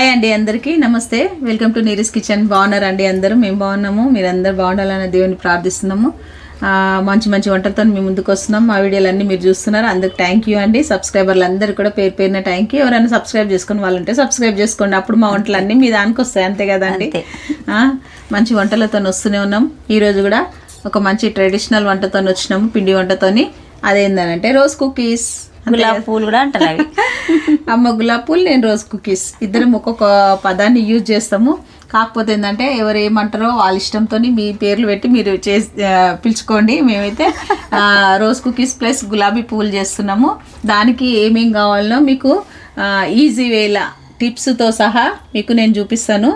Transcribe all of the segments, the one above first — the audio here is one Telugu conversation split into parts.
హాయ్ అండి అందరికీ. నమస్తే. Welcome to Neeri's kitchen. బాగున్నారు అండి అందరూ? మేము బాగున్నాము. మీరు అందరు బాగుండాలని దేవుని ప్రార్థిస్తున్నాము. మంచి మంచి వంటలతో మేము ముందుకు వస్తున్నాం. మా వీడియోలన్నీ మీరు చూస్తున్నారు. అందరికి థ్యాంక్ యూ అండి. సబ్స్క్రైబర్లు అందరూ కూడా పేరు పేరున థ్యాంక్ యూ ఎవరైనా సబ్స్క్రైబ్ చేసుకుని వాళ్ళు ఉంటే సబ్స్క్రైబ్ చేసుకోండి. అప్పుడు మా వంటలన్నీ మీ దానికి వస్తాయి. అంతే కదండి మంచి వంటలతో వస్తూనే ఉన్నాం. ఈరోజు కూడా ఒక మంచి ట్రెడిషనల్ వంటతో వచ్చినాము. పిండి వంటతోని. అదేందనంటే రోజ్ కుకీస్. గులాబీ పూలు కూడా అంటారు అవి. అమ్మ గులాబ్ పూలు నేను రోజ్ కుకీస్ ఇద్దరం ఒక్కొక్క పదాన్ని యూజ్ చేస్తాము. కాకపోతే ఏంటంటే ఎవరు ఏమంటారో వాళ్ళ ఇష్టంతో మీ పేర్లు పెట్టి మీరు చేసి పిలుచుకోండి. మేమైతే రోజ్ కుకీస్ ప్లస్ గులాబీ పువ్వులు చేస్తున్నాము. దానికి ఏమేం కావాలనో మీకు ఈజీ వేలా టిప్స్తో సహా మీకు నేను చూపిస్తాను.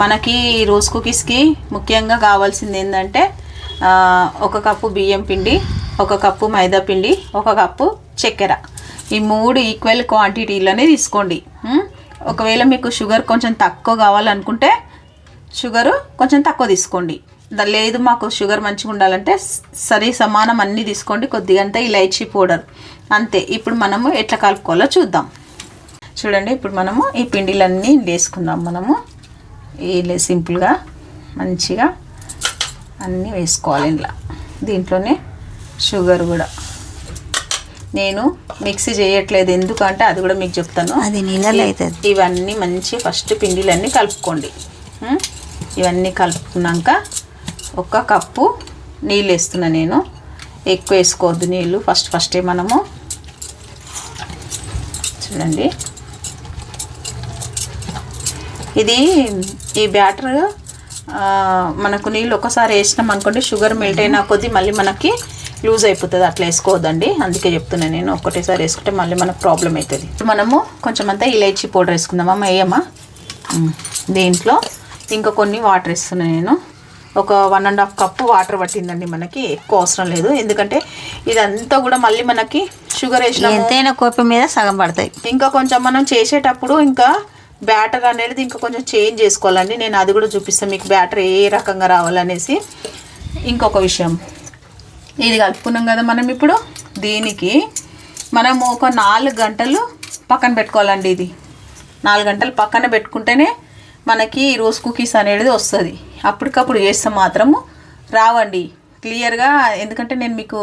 మనకి రోజ్ కుకీస్కి ముఖ్యంగా కావాల్సింది ఏంటంటే ఒక కప్పు బియ్యం పిండి ఒక కప్పు మైదా పిండి ఒక కప్పు చక్కెర. ఈ మూడు ఈక్వల్ క్వాంటిటీలోనే తీసుకోండి. ఒకవేళ మీకు షుగర్ కొంచెం తక్కువ కావాలనుకుంటే షుగరు కొంచెం తక్కువ తీసుకోండి. లేదు మాకు షుగర్ మంచిగా ఉండాలంటే సరి సమానం అన్నీ తీసుకోండి. కొద్దిగా అంతా ఇలైచీ పౌడర్. అంతే. ఇప్పుడు మనము ఎట్లా కలుపుకోవాలో చూద్దాం. చూడండి ఇప్పుడు మనము ఈ పిండిలన్నీ వేసుకుందాం మనము. ఇలా సింపుల్గా మంచిగా అన్నీ వేసుకోవాలి ఇలా దీంట్లోనే షుగర్ కూడా. నేను మిక్సీ చేయట్లేదు. ఎందుకంటే అది కూడా మీకు చెప్తాను. అది నీళ్ళలో అవుతుంది ఇవన్నీ మంచి ఫస్ట్ పిండిలన్నీ కలుపుకోండి? ఇవన్నీ కలుపుకున్నాక ఒక కప్పు నీళ్ళు వేస్తున్నా నేను. ఎక్కువ వేసుకోవద్దు నీళ్ళు. ఫస్ట్ ఫస్టే మనము చూడండి. ఇది ఈ బ్యాటర్ మనకు నీళ్ళు ఒకసారి వేసినాం అనుకోండి షుగర్ మెల్ట్ అయినా కొద్దీ మళ్ళీ మనకి లూజ్ అయిపోతుంది అట్లా వేసుకోవద్దండి. అందుకే చెప్తున్నాను నేను ఒకటేసారి వేసుకుంటే మళ్ళీ మనకు ప్రాబ్లం అవుతుంది. మనము కొంచెం అంతా ఇలైచీ పౌడర్ వేసుకుందామా వేయమ్మా. దీంట్లో ఇంకా కొన్ని వాటర్ వేస్తున్నాను నేను. ఒక one and half cup water పట్టిందండి మనకి ఎక్కువ అవసరం లేదు. ఎందుకంటే ఇదంతా కూడా మళ్ళీ మనకి షుగర్ వేసిన ఎంతైనా కోపం మీద సగం పడతాయి. ఇంకా కొంచెం మనం చేసేటప్పుడు ఇంకా బ్యాటర్ అనేది ఇంకా కొంచెం చేంజ్ చేసుకోవాలండి. నేను అది కూడా చూపిస్తాను మీకు బ్యాటర్ ఏ రకంగా రావాలనేసి. ఇంకొక విషయం. ఇది కలుపుకున్నాం కదా మనం ఇప్పుడు. దీనికి మనము ఒక నాలుగు గంటలు పక్కన పెట్టుకోవాలండి ఇది. నాలుగు గంటలు పక్కన పెట్టుకుంటేనే మనకి రోజ్ కుకీస్ అనేది వస్తుంది. అప్పటికప్పుడు చేస్తే మాత్రము రావండి. క్లియర్గా ఎందుకంటే నేను మీకు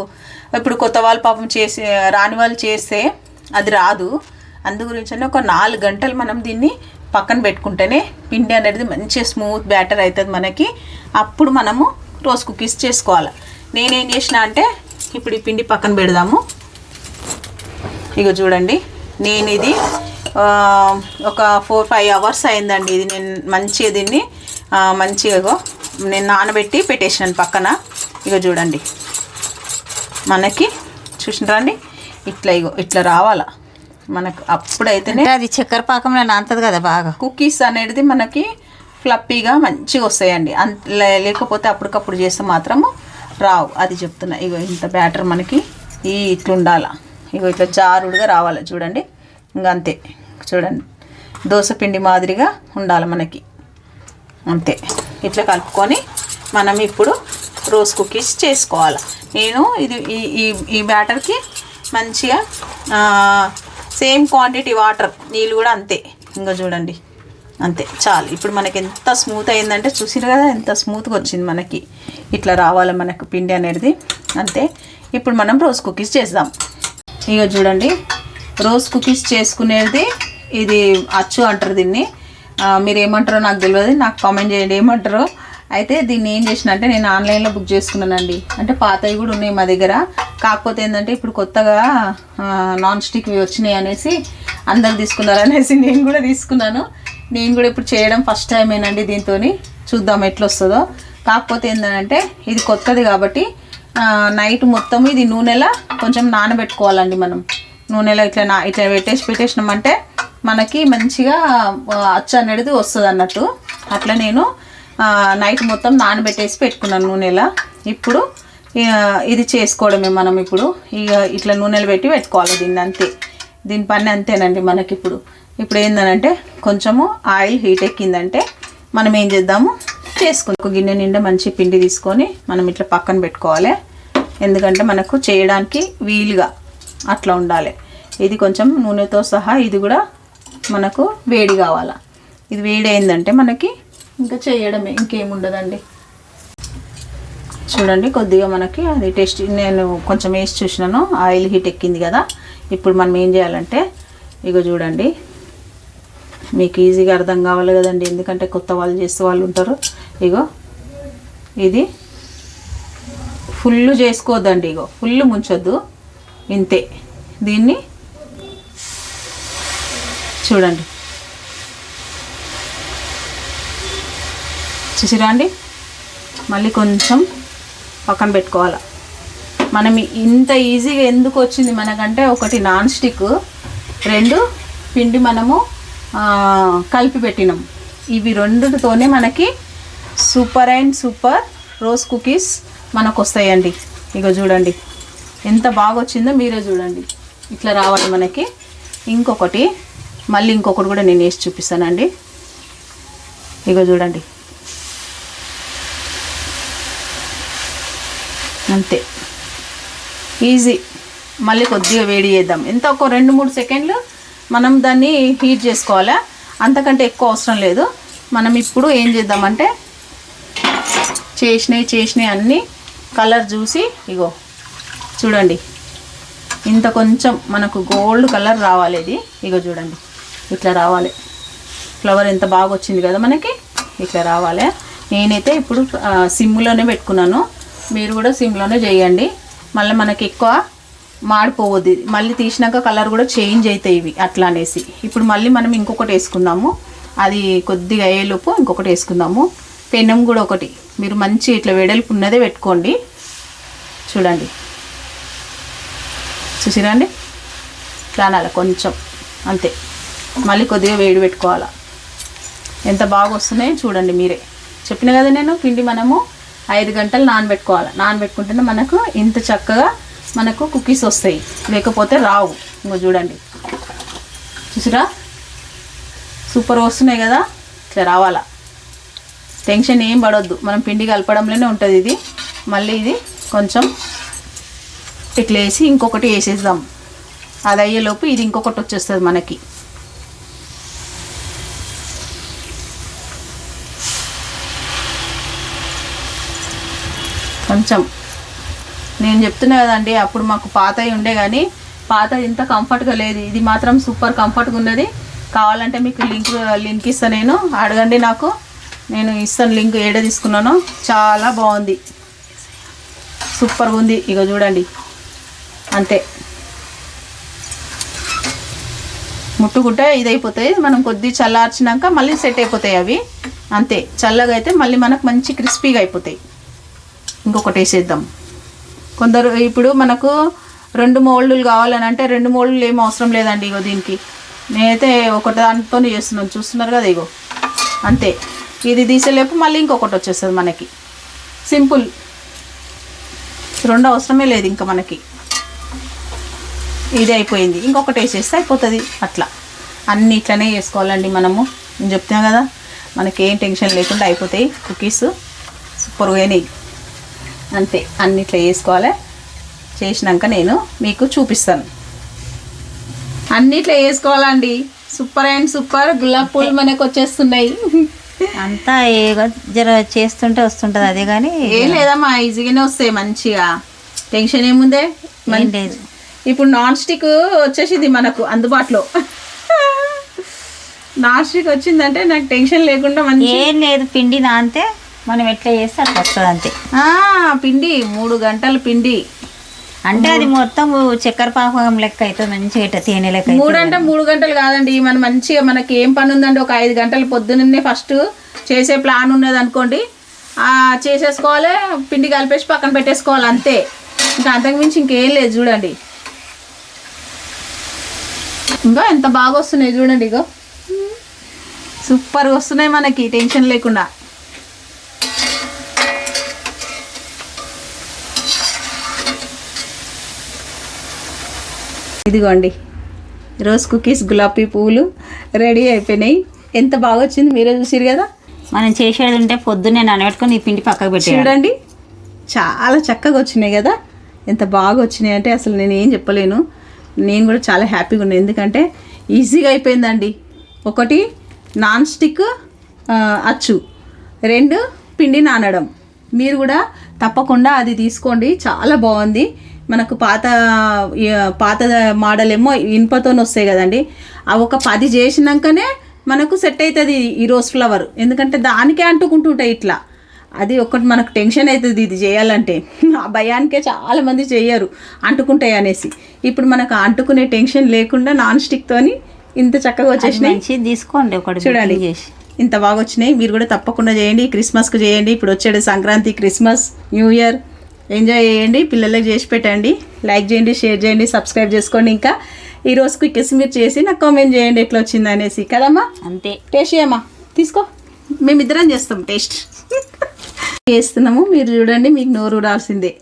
ఇప్పుడు కొత్త వాళ్ళు పాపం చేసి రాని వాళ్ళు చేస్తే అది రాదు. అందు గురించి ఒక నాలుగు గంటలు మనం దీన్ని పక్కన పెట్టుకుంటేనే పిండి అనేది మంచి స్మూత్ బ్యాటర్ అవుతుంది మనకి. అప్పుడు మనము రోజ్ కుకీస్ చేసుకోవాలి. నేనేం చేసిన అంటే ఇప్పుడు ఈ పిండి పక్కన పెడదాము. ఇగో చూడండి నేను ఇది ఒక ఫోర్ ఫైవ్ అవర్స్ అయిందండి ఇది. నేను మంచిగా దీన్ని మంచిగా నేను నానబెట్టి పెట్టేసినాను పక్కన. ఇగో చూడండి మనకి చూసినారండి ఇట్లా ఇగో ఇట్లా రావాలా? మనకు అప్పుడైతేనే అది చక్కెర పాకంలో నాంతది కదా బాగా. కుకీస్ అనేది మనకి ఫ్లప్పీగా మంచిగా వస్తాయండి. అంత లేకపోతే అప్పటికప్పుడు చేస్తే మాత్రము రావు. అది చెప్తున్నా. ఇగో ఇంత బ్యాటర్ మనకి ఈ ఇట్లా ఉండాల ఇగో ఇట్లా జారుడుగా రావాలి చూడండి. ఇంకా అంతే. చూడండి. దోశపిండి మాదిరిగా ఉండాలి మనకి. అంతే. ఇట్లా కలుపుకొని మనం ఇప్పుడు రోజ్ కుకీస్ చేసుకోవాలి. నేను ఇది ఈ ఈ ఈ బ్యాటర్కి మంచిగా సేమ్ క్వాంటిటీ వాటర్ నీళ్ళు కూడా అంతే. ఇంకా చూడండి. అంతే చాలు. ఇప్పుడు మనకి ఎంత స్మూత్ అయిందంటే చూసిరు కదా ఎంత స్మూత్గా వచ్చింది మనకి. ఇట్లా రావాలి మనకు పిండి అనేది. అంతే. ఇప్పుడు మనం రోజ్ కుకీస్ చేద్దాం. ఇక చూడండి. రోజ్ కుకీస్ చేసుకునేది ఇది అచ్చు అంటారు దీన్ని. మీరు ఏమంటారో నాకు తెలియదు నాకు కామెంట్ చేయండి ఏమంటారో. అయితే దీన్ని ఏం చేసిన అంటే నేను ఆన్లైన్లో బుక్ చేసుకున్నానండి. అంటే పాతవి కూడా ఉన్నాయి మా దగ్గర. కాకపోతే ఏంటంటే ఇప్పుడు కొత్తగా నాన్ స్టిక్వి వచ్చినాయి అనేసి అందరు తీసుకున్నారు అనేసి నేను కూడా తీసుకున్నాను. నేను కూడా ఇప్పుడు చేయడం ఫస్ట్ టైం ఏనండి దీంతో చూద్దాం ఎట్లా వస్తుందో కాకపోతే ఏంటంటే ఇది కొత్తది కాబట్టి నైట్ మొత్తం ఇది నూనెలా కొంచెం నానబెట్టుకోవాలండి మనం. నూనెలో ఇట్లా నా ఇట్లా పెట్టేసి పెట్టేసినామంటే మనకి మంచిగా అచ్చు అనేది వస్తుంది అన్నట్టు అట్లా నేను నైట్ మొత్తం నానబెట్టేసి పెట్టుకున్నాను నూనెలా. ఇప్పుడు ఇది చేసుకోవడమే మనం ఇప్పుడు. ఇక ఇట్లా నూనెలు పెట్టి పెట్టుకోవాలి దీన్ని అంతే. దీని పని అంతేనండి మనకి ఇప్పుడు ఏందనంటే కొంచెము ఆయిల్ హీట్ ఎక్కిందంటే మనం ఏం చేద్దాము చేసుకుని ఒక గిన్నె నిండా మంచి పిండి తీసుకొని మనం ఇట్లా పక్కన పెట్టుకోవాలి. ఎందుకంటే మనకు చేయడానికి వీలుగా అట్లా ఉండాలి. ఇది కొంచెం నూనెతో సహా ఇది కూడా మనకు వేడి కావాల. ఇది వేడి అయిందంటే మనకి ఇంకా చేయడమే ఇంకేముండదండి చూడండి కొద్దిగా మనకి అది టేస్ట్ నేను కొంచెం వేసి చూసినాను ఆయిల్ హీట్ ఎక్కింది కదా. ఇప్పుడు మనం ఏం చేయాలంటే ఇగో చూడండి మీకు ఈజీగా అర్థం కావాలి కదండి. ఎందుకంటే కొత్త వాళ్ళు చేసే వాళ్ళు ఉంటారు. ఇగో ఇది ఫుల్ చేసుకోవద్దండి ఇగో. ఫుల్ ముంచొద్దు. ఇంతే. దీన్ని చూడండి. చూసిరా అండి? మళ్ళీ కొంచెం పక్కన పెట్టుకోవాలి? మనం ఇంత ఈజీగా ఎందుకు వచ్చింది మనకంటే ఒకటి నాన్ స్టిక్ రెండు పిండి మనము కలిపి పెట్టినాం. ఇవి రెండుతోనే మనకి super and super rose cookies మనకు వస్తాయండి ఇగో చూడండి. ఎంత బాగా వచ్చిందో మీరే చూడండి. ఇట్లా రావాలి మనకి. ఇంకొకటి మళ్ళీ ఇంకొకటి కూడా నేను వేసి చూపిస్తానండి. ఇగో చూడండి. అంతే. ఈజీ. మళ్ళీ కొద్దిగా వేడి చేద్దాం. ఎంత? ఒక రెండు మూడు సెకండ్లు మనం దాన్ని హీట్ చేసుకోవాలా? అంతకంటే ఎక్కువ అవసరం లేదు. మనం ఇప్పుడు ఏం చేద్దామంటే చేసినవి చేసినవి అన్నీ కలర్ చూసి ఇగో చూడండి. ఇంత కొంచెం మనకు గోల్డ్ కలర్ రావాలి ఇది. ఇగో చూడండి. ఇట్లా రావాలి. ఫ్లవర్ ఎంత బాగా వచ్చింది కదా మనకి? ఇట్లా రావాలి. నేనైతే ఇప్పుడు సిమ్లోనే పెట్టుకున్నాను. మీరు కూడా సిమ్లోనే చేయండి. మళ్ళీ మనకి ఎక్కువ మాడిపోవద్దు. మళ్ళీ తీసినాక కలర్ కూడా చేంజ్ అవుతాయి ఇవి అట్లా అనేసి. ఇప్పుడు మళ్ళీ మనం ఇంకొకటి వేసుకుందాము. అది కొద్దిగా అయ్యేలోపు ఇంకొకటి వేసుకుందాము. పెనం కూడా ఒకటి. మీరు మంచి ఇట్లా వెడల్పు ఉన్నదే పెట్టుకోండి. చూడండి. చూసిరండి రానాల కొంచెం. అంతే. మళ్ళీ కొద్దిగా వేడి పెట్టుకోవాలా. ఎంత బాగా వస్తున్నాయో చూడండి మీరే. చెప్పిన కదా నేను పిండి మనము ఐదు గంటలు నానబెట్టుకోవాలి. నానబెట్టుకుంటేనే మనకు ఇంత చక్కగా మనకు కుకీస్ వస్తాయి. లేకపోతే రావు. ఇంకో చూడండి. చూసిరా? సూపర్ వస్తున్నాయి కదా? ఇట్లా రావాలా? టెన్షన్ ఏం పడవద్దు మనం పిండి కలపడంలోనే ఉంటుంది ఇది. మళ్ళీ ఇది కొంచెం ఇట్లా వేసి ఇంకొకటి వేసేద్దాం. అది అయ్యేలోపు ఇది ఇంకొకటి వచ్చేస్తుంది మనకి. కొంచెం నేను చెప్తున్నా కదండి అప్పుడు మాకు పాతవి ఉండే కానీ పాత ఇంత కంఫర్ట్గా లేదు. ఇది మాత్రం సూపర్ కంఫర్ట్గా ఉన్నది. కావాలంటే మీకు లింక్ లింక్ ఇస్తాను నేను. అడగండి నాకు. నేను ఇస్తాను లింక్ ఏడ తీసుకున్నాను. చాలా బాగుంది. సూపర్గా ఉంది ఇక చూడండి. అంతే. ముట్టుకుంటే ఇది మనం కొద్ది చల్లార్చినాక మళ్ళీ సెట్ అయిపోతాయి అవి. అంతే. చల్లగా అయితే మళ్ళీ మనకు మంచి క్రిస్పీగా అయిపోతాయి. ఇంకొకటి వేసేద్దాం. కొందరు ఇప్పుడు మనకు రెండు మోల్డ్లు కావాలని అంటే రెండు మోల్డ్లు ఏం అవసరం లేదండి ఇగో దీనికి. నేనైతే ఒకటి దానితో చేస్తున్నాను. చూస్తున్నారు కదా ఇగో. అంతే. ఇది తీసేలేపు మళ్ళీ ఇంకొకటి వచ్చేస్తుంది మనకి. సింపుల్. రెండు అవసరమే లేదు ఇంకా మనకి. ఇది అయిపోయింది. ఇంకొకటి వేసేస్తే అయిపోతుంది అట్లా. అన్ని ఇట్లనే చేసుకోవాలండి మనము. నేను చెప్తున్నా కదా మనకి ఏం టెన్షన్ లేకుండా అయిపోతాయి. కుకీస్ సూపర్గా అయినాయి అంతే అన్ని ఇట్లా వేసుకోవాలి చేసినాక నేను మీకు చూపిస్తాను. అన్ని ఇట్లా వేసుకోవాలండి సూపర్ అండ్ సూపర్ గులాబ్ పూలు మనకు వచ్చేస్తున్నాయి. అంతా ఏదో జర చేస్తుంటే వస్తుంటుంది అదే కానీ ఏం లేదమ్మా ఈజీగానే వస్తాయి మంచిగా. టెన్షన్ ఏముందే? లేదు. ఇప్పుడు నాన్ స్టిక్ వచ్చేసింది మనకు అందుబాటులో. నాన్ స్టిక్ వచ్చిందంటే నాకు టెన్షన్ లేకుండా మంచి ఏం లేదు పిండి నానితే మనం ఎట్లా చేస్తే? అట్లా వస్తుంది అంతే పిండి మూడు గంటల పిండి. అంటే అది మొత్తం చక్కెర పాకం లెక్క అవుతుంది మంచిగా తేనె లెక్క. మూడు అంటే మూడు గంటలు కాదండి మనం మంచిగా మనకి ఏం పని ఉందండి ఒక ఐదు గంటల పొద్దున్నే ఫస్ట్ చేసే ప్లాన్ ఉన్నది అనుకోండి. ఆ, చేసేసుకోవాలి పిండి కలిపేసి పక్కన పెట్టేసుకోవాలి అంతే. ఇంకా అంతకుమించి ఇంకేం లేదు చూడండి. ఇంకా ఎంత బాగా వస్తున్నాయి చూడండి ఇగో. సూపర్గా వస్తున్నాయి మనకి టెన్షన్ లేకుండా. ఇదిగోండి. రోజ్ కుకీస్ గులాబీ పువ్వులు రెడీ అయిపోయినాయి. ఎంత బాగా వచ్చింది మీరే చూసిరు కదా? మనం చేసేది ఉంటే పొద్దున్నే నానబెట్టుకొని ఈ పిండి పక్కకు పెట్టేయాలి. చూడండి. చాలా చక్కగా వచ్చినాయి కదా? ఎంత బాగా వచ్చినాయి అంటే అసలు నేను ఏం చెప్పలేను. నేను కూడా చాలా హ్యాపీగా ఉన్నాను ఎందుకంటే ఈజీగా అయిపోయిందండి. ఒకటి నాన్ స్టిక్ అచ్చు. రెండు పిండి నానడం. మీరు కూడా తప్పకుండా అది తీసుకోండి. చాలా బాగుంది. మనకు పాత పాత మోడల్ ఏమో ఇనుపతో వస్తాయి కదండి. అవి ఒక పది చేసినాకనే మనకు సెట్ అవుతుంది ఈ రోజ్ ఫ్లవర్. ఎందుకంటే దానికే అంటుకుంటుంటాయి ఇట్లా. అది ఒకటి మనకు టెన్షన్ అవుతుంది ఇది చేయాలంటే. ఆ భయానికే చాలా మంది చేయరు అంటుకుంటాయి అనేసి. ఇప్పుడు మనకు అంటుకునే టెన్షన్ లేకుండా నాన్ స్టిక్తోని ఇంత చక్కగా వచ్చేసినాయి. తీసుకోండి ఒకటి చూడండి. ఇంత బాగా వచ్చినాయి. మీరు కూడా తప్పకుండా చేయండి. క్రిస్మస్కి చేయండి. ఇప్పుడు వచ్చేది Sankranti Christmas new year. Enjoy చేయండి పిల్లలకి చేసి పెట్టండి లైక్ చేయండి షేర్ చేయండి సబ్స్క్రైబ్ చేసుకోండి ఇంకా. ఈ రోజుకి మీరు చేసి నాకు కామెంట్ చేయండి ఎట్లా వచ్చింది అనేసి. కదమ్మా? అంతే. టేస్ట్ చేయమ్మా. తీసుకో. మేమిద్దరం చేస్తాం టేస్ట్ చేస్తున్నాము. మీరు చూడండి మీకు నోరు ఊడాల్సిందే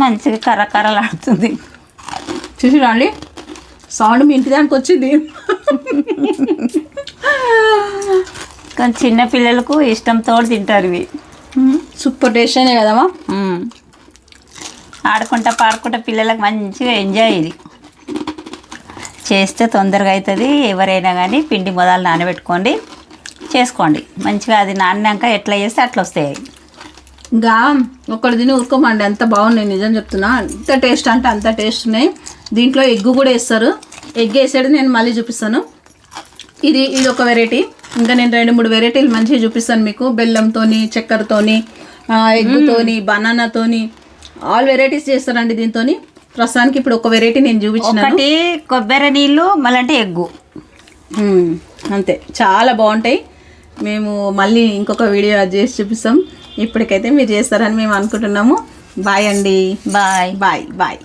మంచిగా కర్ర కర్రలాడుతుంది చూసి రండి సౌండ్ మీ ఇంటి దానికి వచ్చింది. కానీ చిన్న పిల్లలకు ఇష్టంతో తింటారు ఇవి. సూపర్ టేస్ట్ అయినాయి కదమ్మా. మ్మ్. ఆడుకుంటా పాడుకుంటా పిల్లలకు మంచిగా ఎంజాయ్ ఇది. చేస్తే తొందరగా అవుతుంది ఎవరైనా కానీ పిండి మొదలు నానబెట్టుకోండి చేసుకోండి. మంచిగా అది నానినాక ఎట్లా చేస్తే అట్లా వస్తాయి. ఇంకా ఒకటి తిని ఊరుకోమండి అంత బాగున్నాయి నిజం చెప్తున్నా. అంత టేస్ట్ అంటే అంత టేస్ట్ ఉన్నాయి. దీంట్లో ఎగ్ కూడా వేస్తారు. ఎగ్ వేసేది నేను మళ్ళీ చూపిస్తాను. ఇది ఇది ఒక వెరైటీ ఇంకా నేను రెండు మూడు వెరైటీలు మంచిగా చూపిస్తాను మీకు. బెల్లంతోని చక్కెరతోని ఆ, ఎగ్గుతోని బనానాతోని. ఆల్ వెరైటీస్ చేస్తారండి దీంతోని. ప్రస్తుతానికి ఇప్పుడు ఒక వెరైటీ నేను చూపించినాను. ఒకటి కొబ్బరి నీళ్ళు మళ్ళీ ఎగ్గు. మ్మ్. అంతే. చాలా బాగుంటాయి. మేము మళ్ళీ ఇంకొక వీడియో అది చేసి చూపిస్తాం. ఇప్పటికైతే మీరు చేస్తారని మేము అనుకుంటున్నాము. బాయ్ అండి. Bye bye bye